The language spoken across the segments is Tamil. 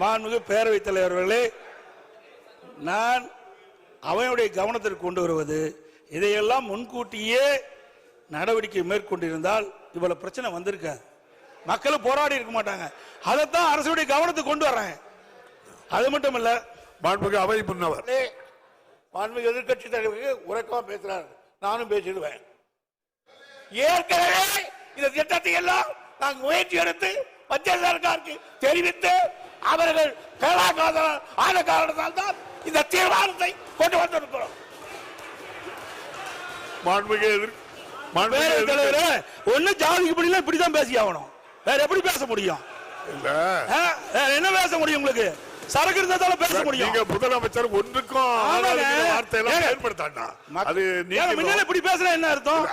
மாண்புமிகு பேரவைத் தலைவர்களே நான் அவையுடைய கவனத்திற்கு கொண்டு வருவது இதையெல்லாம் முன்கூட்டியே நடவடிக்கை மேற்கொண்டிருந்தால் இவ்வளவு பிரச்சனை வந்திருக்காது மக்கள் போராடி இருக்க மாட்டாங்க. அதைத்தான் அரசுடைய கவனத்துக்கு கொண்டு வர்றேன். அது மட்டும் இல்ல மாண்புமிகு அவை முன்னவர். மாண்புமிகு எதிர்க்கட்சி தலைவருக்கு உறக்கமா பேசுறாரு. நானும் பேசிடுவேன். ஏற்கனவே இந்த திட்டத்தை எல்லாம் நாங்கள் முயற்சி எடுத்து மத்திய சர்க்காருக்கு தெரிவித்து அவர்கள் கேளாக்காத ஆன காரணத்தால் தான் இந்த தீர்மானத்தை கொண்டு வந்திருக்கிறோம். மாண்புமிகு எதிர் மாண்புமிகு தலைவரே ஒண்ணு ஜாதிக்கு படியில இப்படிதான் பேசி ஆகணும். வேற எப்படி பேச முடியும்? இல்ல. ஆ? வேற என்ன பேச முடியும் உங்களுக்கு? சரக்கு இருந்தாலும் பேச முடியும். நீங்க முதலமைச்சர் ஒன்றுக்கும் வார்த்தையெல்லாம் ஏங்க. பயன்படுத்தாண்டா அது ஏங்க, முன்னால நீங்க இப்படி பேசுனா என்ன அர்த்தம்?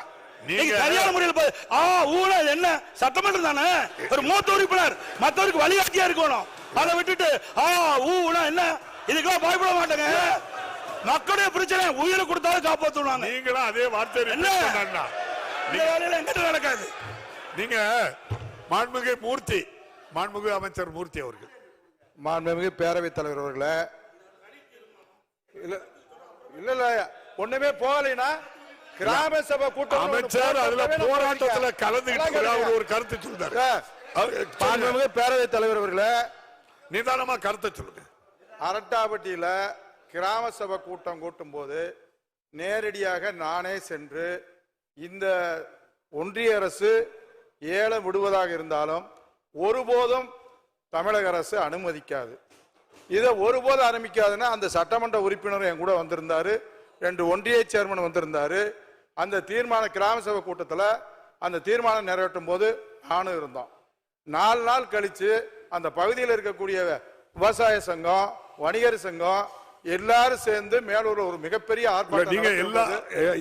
நீங்க- நீங்க சரியான முறையில் ஆ ஊழல் என்ன? சட்டமன்றம் தானே? ஒரு மூத்த உறுப்பினர் மத்தவருக்கு வழிகாட்டியா இருக்கணும். அதை விட்டுட்டு ஆ ஊனா என்ன இதுக்கெல்லாம் பயப்பட மாட்டேங்க மக்களுடைய பிரச்சனை உயிரை கொடுத்தாலும் காப்பாத்துவாங்க நீங்களும் அதே வார்த்தை என்ன? என்ன இந்த வேலையில எங்கிட்ட நடக்காது நீங்க மாண்புமிகு மூர்த்தி மாண்புமிகு அமைச்சர் மூர்த்தி அவர்கள் மாண்புமிகு பேரவைத் தலைவர் அவர்களே இல்ல இல்ல இல்ல ஒண்ணுமே போகலைன்னா கிராம சபை கூட்டம் அமைச்சர் அதுல போராட்டத்துல. கலந்துகிட்டு. ஒரு கருத்து சொல்றாரு. மாண்புமிகு பேரவைத் தலைவர் அவர்களே நிதானமா கருத்தை சொல்லுங்க. அரட்டாபட்டியில கிராம சபை கூட்டம் கூட்டும் போது நேரடியாக நானே சென்று இந்த ஒன்றிய அரசு ஏலம் விடுவதாக இருந்தாலும் ஒருபோதும் தமிழக அரசு அனுமதிக்காது. இதை ஒருபோதும் அனுமதிக்காதுன்னா அந்த சட்டமன்ற உறுப்பினர் என் கூட வந்திருந்தாரு ரெண்டு ஒன்றிய சேர்மன் வந்திருந்தாரு. அந்த தீர்மான கிராம சபை கூட்டத்தில் அந்த தீர்மானம் நிறைவேற்றும் போது நானும் இருந்தோம். நாலு நாள் கழித்து அந்த பகுதியில் இருக்கக்கூடிய விவசாய சங்கம் வணிகர் சங்கம் எல்லாரும் சேர்ந்து மேலூர்ல ஒரு மிகப்பெரிய ஆர்ப்பாட்டம் நீங்க எல்லாம்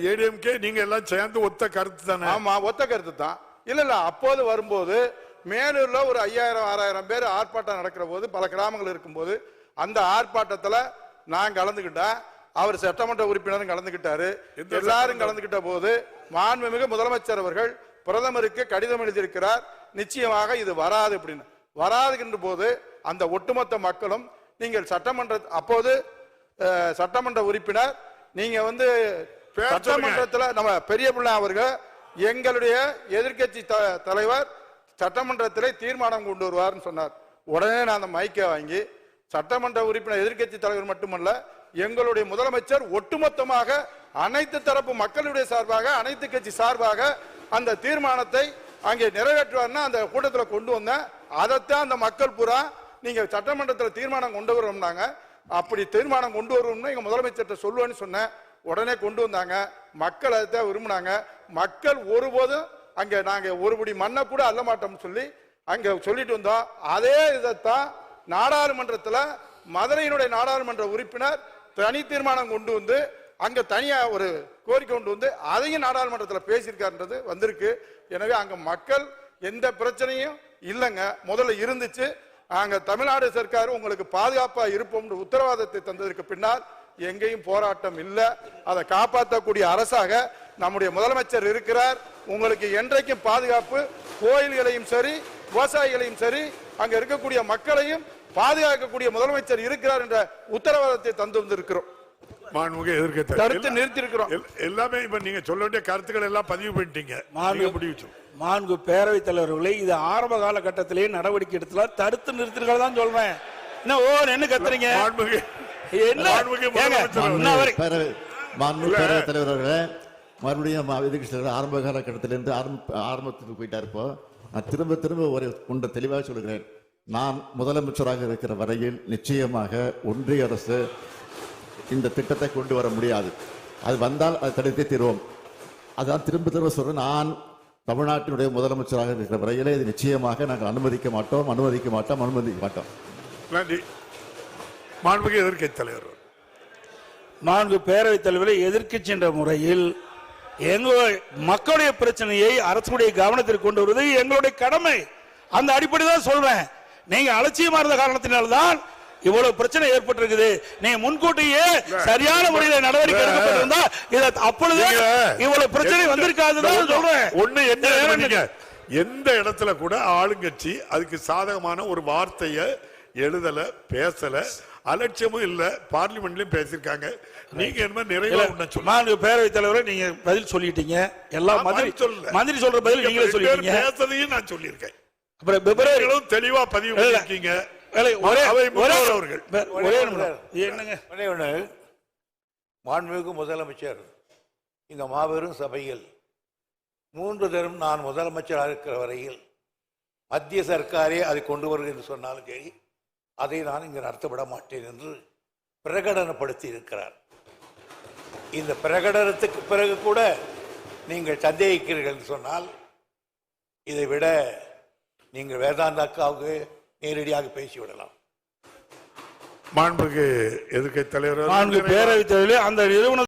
ஏடிஎம்கே நீங்க எல்லாம் சேர்ந்து ஒத்த கருத்து தானே ஆமா ஒத்த கருத்து தான் இல்ல இல்ல அப்போது வரும்போது மேலூர்ல ஒரு ஐயாயிரம் ஆறாயிரம் பேர் ஆர்ப்பாட்டம் நடக்கிற போது பல கிராமங்கள் இருக்கும்போது அந்த ஆர்ப்பாட்டத்துல நான் கலந்துக்கிட்டேன் அவர் சட்டமன்ற உறுப்பினரும் கலந்துக்கிட்டாரு எந்த எல்லாரும் கலந்துக்கிட்ட போது மாண்புமிகு முதலமைச்சர் அவர்கள் பிரதமருக்கு கடிதம் எழுதியிருக்கிறார் நிச்சயமாக இது வராது அப்படின்னு வராதுகின்ற போது அந்த ஒட்டுமொத்த மக்களும் நீங்கள் சட்டமன்ற அப்போது சட்டமன்ற உறுப்பினர் நீங்க வந்து. சட்டமன்றத்துல நம்ம பெரிய பிள்ளை அவர்கள் எங்களுடைய எதிர்க்கட்சி த- தலைவர் சட்டமன்றத்திலே தீர்மானம் கொண்டு வருவார்னு சொன்னார் உடனே நான் அந்த மைக்கை வாங்கி சட்டமன்ற உறுப்பினர் எதிர்க்கட்சி தலைவர் மட்டுமல்ல எங்களுடைய முதலமைச்சர் ஒட்டுமொத்தமாக அனைத்து தரப்பு மக்களுடைய சார்பாக அனைத்து கட்சி சார்பாக அந்த தீர்மானத்தை அங்கே நிறைவேற்றுவார்னா அந்த கூட்டத்தில் கொண்டு வந்தேன் அதைத்தான் அந்த மக்கள் புறா நீங்க சட்டமன்றத்தில் தீர்மானம் கொண்டு வரோம்னாங்க. அப்படி தீர்மானம் கொண்டு வருவோம்னு எங்க முதலமைச்சர்கிட்ட சொல்லுவேன்னு சொன்னேன். உடனே கொண்டு வந்தாங்க. மக்கள் அதைத்தான் விரும்பினாங்க. மக்கள் ஒருபோதும் அங்கே நாங்கள் ஒருபடி மண்ணை கூட அள்ள மாட்டோம்னு சொல்லி அங்கே சொல்லிட்டு வந்தோம். அதே இதைத்தான் நாடாளுமன்றத்தில் மதுரையினுடைய நாடாளுமன்ற உறுப்பினர் தனி தீர்மானம் கொண்டு வந்து அங்கே தனியாக ஒரு கோரிக்கை கொண்டு வந்து அதையும் நாடாளுமன்றத்தில் பேசியிருக்காருன்றது வந்திருக்கு. எனவே அங்கே மக்கள் எந்த பிரச்சனையும் இல்லைங்க முதல்ல இருந்துச்சு. நாங்கள் தமிழ்நாடு சர்க்கார் உங்களுக்கு பாதுகாப்பாக இருப்போம்னு உத்தரவாதத்தை தந்ததற்கு பின்னால் எங்கேயும் போராட்டம் இல்லை. அதை காப்பாற்றக்கூடிய அரசாக நம்முடைய முதலமைச்சர் இருக்கிறார். உங்களுக்கு என்றைக்கும் பாதுகாப்பு கோயில்களையும் சரி விவசாயிகளையும் சரி அங்கே இருக்கக்கூடிய மக்களையும் பாதுகாக்கக்கூடிய முதலமைச்சர் இருக்கிறார் என்ற உத்தரவாதத்தை தந்து வந்திருக்கிறோம். மாண்புமிகு எதிர்க்கட்சி தடுத்து நிறுத்தியிருக்கிறோம். எல்- எல்லாமே இப்ப நீங்க சொல்ல வேண்டிய கருத்துக்கள் எல்லாம் பதிவு பண்ணிட்டீங்க. மாண்பு- முடிவு. மாண்பு பேரவைத் தலைவர்களே இது ஆரம்ப காலகட்டத்திலேயே நடவடிக்கை எடுத்துல தடுத்து நிறுத்திருக்கிறதா தான் சொல்றேன். என்ன ஓ என்ன கத்துறீங்க? மாண்புமிகு பேரவைத் தலைவர் அவர்களே. மறுபடியும் ம- எதிர்க்கட்சி தலைவர் ஆரம்ப காலகட்டத்திலிருந்து ஆரம்ப ஆரம்பத்துக்கு போயிட்டார் இப்போ. நான் திரும்ப திரும்ப ஒரு ஒன்றை தெளிவாக சொல்கிறேன் நான் முதலமைச்சராக இருக்கிற வரையில் நிச்சயமாக ஒன்றிய அரசு இந்த திட்டத்தை கொண்டு வர முடியாது. அது வந்தால் அதை தடுத்தே தீர்வோம். அதான் திரும்ப திரும்ப சொல்றேன் நான் தமிழ்நாட்டினுடைய முதலமைச்சராக இருக்கிற வரையிலே இது நிச்சயமாக நாங்கள் அனுமதிக்க மாட்டோம் அனுமதிக்க மாட்டோம் அனுமதிக்க மாட்டோம். நன்றி. மாண்புமிகு எதிர்க்கட்சி தலைவர். மாண்பு பேரவைத் தலைவரை எதிர்க்கட்சி என்ற முறையில் எங்களுடைய மக்களுடைய பிரச்சனையை அரசுடைய கவனத்திற்கு கொண்டு வருவது எங்களுடைய கடமை. அந்த அடிப்படை தான் சொல்றேன். நீங்க அலட்சியமா இருந்த காரணத்தினால்தான் இவ்வளவு பிரச்சனை ஏற்பட்டிருக்குது. நீங்க முன்கூட்டியே சரியான முறையில் நடவடிக்கை எடுக்கப்பட்டிருந்தா இத அப்பொழுது இவ்வளவு பிரச்சனை வந்திருக்காதுதான் சொல்றேன். ஒண்ணு என்ன எந்த இடத்துல கூட ஆளுங்கட்சி அதுக்கு சாதகமான ஒரு வார்த்தையை எழுதல பேசல அலட்சியமும் இல்ல பார்லிமெண்ட்லயும் பேசியிருக்காங்க. நீங்க என்ன நிறைய மாண்பு பேரவைத் தலைவரை நீங்க பதில் சொல்லிட்டீங்க. எல்லா மந்திரி சொல்லல. மந்திரி சொல்ற பதில் நீங்களே சொல்லிட்டீங்க. பேசுறதையும் நான் சொல்லியிருக்கேன். அப்புறம் பிப்ரவரி தெளிவா பதிவு இல்ல. மாண்புமிகு முதலமைச்சர் இந்த மாபெரும் சபையில் மூன்று தரம் நான் முதலமைச்சராக இருக்கிற வரையில் மத்திய சர்க்காரே அதை கொண்டு வருகிறது என்று சொன்னாலும் சரி அதை நான் இங்கு நடத்தப்பட மாட்டேன் என்று பிரகடனப்படுத்தி இருக்கிறார் இந்த பிரகடனத்துக்கு பிறகு கூட நீங்கள் சந்தேகிக்கிறீர்கள் என்று சொன்னால் இதை விட நீங்கள் வேதாந்த அக்காவுக்கு நேரடியாக பேசிவிடலாம். மாண்புக்கு எதிர்க்கை தலைவர் நான்கு பேரவைத் தலைவர்களே அந்த நிறுவன